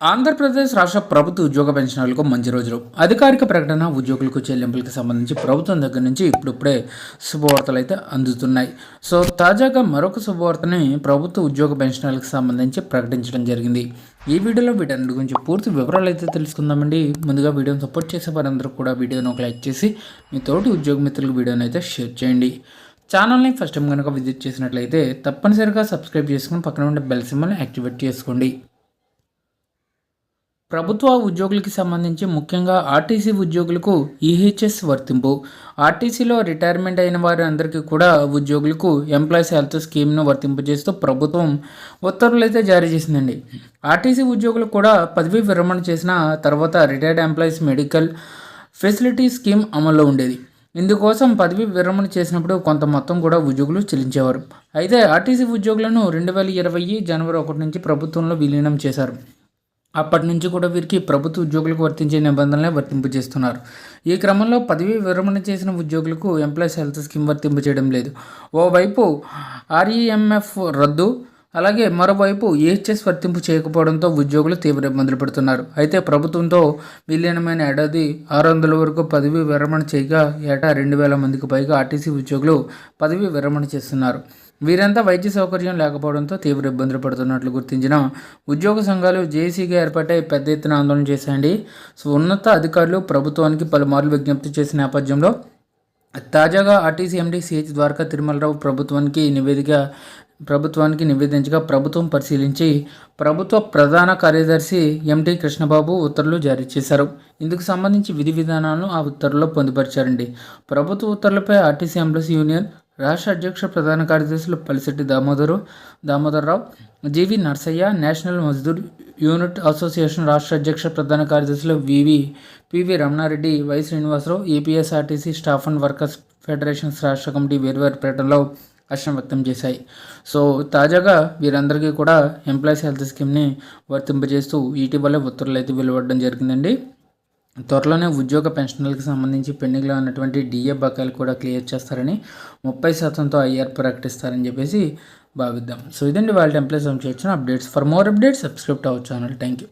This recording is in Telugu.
ఆంధ్రప్రదేశ్ రాష్ట్ర ప్రభుత్వ ఉద్యోగ పెన్షనర్లకు మంచి రోజులు. అధికారిక ప్రకటన ఉద్యోగులకు చెల్లింపులకు సంబంధించి ప్రభుత్వం దగ్గర నుంచి ఇప్పుడిప్పుడే శుభవార్తలు అయితే అందుతున్నాయి. సో తాజాగా మరొక శుభవార్తని ప్రభుత్వ ఉద్యోగ పెన్షనర్లకు సంబంధించి ప్రకటించడం జరిగింది. ఈ వీడియోలో వీటన్నిటి గురించి పూర్తి వివరాలు అయితే తెలుసుకుందామండి. ముందుగా వీడియోని సపోర్ట్ చేసే వారందరూ కూడా వీడియోని ఒక లైక్ చేసి మీ తోటి ఉద్యోగ మిత్రులకు వీడియోని అయితే షేర్ చేయండి. ఛానల్ని ఫస్ట్ టైం కనుక విజిట్ చేసినట్లయితే తప్పనిసరిగా సబ్స్క్రైబ్ చేసుకుని పక్కన ఉండే బెల్ సింబల్ని యాక్టివేట్ చేసుకోండి. ప్రభుత్వ ఉద్యోగులకి సంబంధించి ముఖ్యంగా ఆర్టీసీ ఉద్యోగులకు ఈహెచ్ఎస్ వర్తింపు. ఆర్టీసీలో రిటైర్మెంట్ అయిన వారందరికీ కూడా ఉద్యోగులకు ఎంప్లాయీస్ హెల్త్ స్కీమ్ను వర్తింపజేస్తూ ప్రభుత్వం ఉత్తర్వులు అయితే జారీ చేసిందండి. ఆర్టీసీ ఉద్యోగులు కూడా పదవీ విరమణ చేసిన తర్వాత retired employees medical facility scheme అమల్లో ఉండేది. ఇందుకోసం పదవి విరమణ చేసినప్పుడు కొంత మొత్తం కూడా ఉద్యోగులు చెల్లించేవారు. అయితే ఆర్టీసీ ఉద్యోగులను రెండు వేల ఇరవై జనవరి ఒకటి నుంచి ప్రభుత్వంలో విలీనం చేశారు. అప్పటి నుంచి కూడా వీరికి ప్రభుత్వ ఉద్యోగులకు వర్తించే నిబంధనలే వర్తింపజేస్తున్నారు ఈ క్రమంలో పదవీ విరమణ చేసిన ఉద్యోగులకు ఎంప్లాయీస్ హెల్త్ స్కీమ్ వర్తింపు చేయడం లేదు. ఓవైపు ఆర్ఈఎంఎఫ్ రద్దు అలాగే మరోవైపు ఏహెచ్ఎస్ వర్తింపు చేయకపోవడంతో ఉద్యోగులు తీవ్ర ఇబ్బందులు పడుతున్నారు. అయితే ప్రభుత్వంతో విలీనమైన ఏడాది ఆరు వందల వరకు పదవి విరమణ చేయగా ఏటా రెండు వేల మందికి పైగా ఆర్టీసీ ఉద్యోగులు పదవీ విరమణ చేస్తున్నారు. వీరంతా వైద్య సౌకర్యం లేకపోవడంతో తీవ్ర ఇబ్బందులు పడుతున్నట్లు గుర్తించిన ఉద్యోగ సంఘాలు జేసీగా ఏర్పాటై పెద్ద ఎత్తున ఆందోళన చేశాయండి. ఉన్నత అధికారులు ప్రభుత్వానికి పలుమార్లు విజ్ఞప్తి చేసిన నేపథ్యంలో తాజాగా RTC MD CH Dwaraka Tirumala Rao ప్రభుత్వానికి నివేదిక ప్రభుత్వానికి నివేదించగా ప్రభుత్వం పరిశీలించి ప్రభుత్వ ప్రధాన కార్యదర్శి ఎంటీ కృష్ణబాబు ఉత్తర్వులు జారీ చేశారు. ఇందుకు సంబంధించి విధి విధానాలను ఆ ఉత్తర్వుల్లో పొందుపరిచారండి. ప్రభుత్వ ఉత్తర్వులపై ఆర్టీసీ ఎంప్లాయీస్ యూనియన్ రాష్ట్ర అధ్యక్ష ప్రధాన కార్యదర్శులు Palisetti Damodar Damodara Rao GV Narsaiah National Mazdoor Unit Association రాష్ట్ర అధ్యక్ష ప్రధాన కార్యదర్శులు VV PV Ramana Reddy Y Srinivasa Rao APSRTC staff and workers federations రాష్ట్ర కమిటీ వేర్వేరు ప్రకటనలో హర్షం వ్యక్తం చేశాయి. సో తాజాగా వీరందరికీ కూడా ఎంప్లాయీస్ హెల్త్ స్కీమ్ని వర్తింపజేస్తూ ఇటీవలే ఉత్తర్వులు అయితే వెలువడడం జరిగిందండి. త్వరలోనే ఉద్యోగ పెన్షన్లకు సంబంధించి పెండింగ్లో ఉన్నటువంటి డిఏ బకాయిలు కూడా క్లియర్ చేస్తారని ముప్పై శాతంతో ఐఆర్ ప్రకటిస్తారని చెప్పేసి భావిద్దాం. సో ఇదండి వాళ్ళ టెంప్లెట్స్. చేసిన updates. For more updates subscribe అవ్వచ్చు అవర్ ఛానల్. Thank you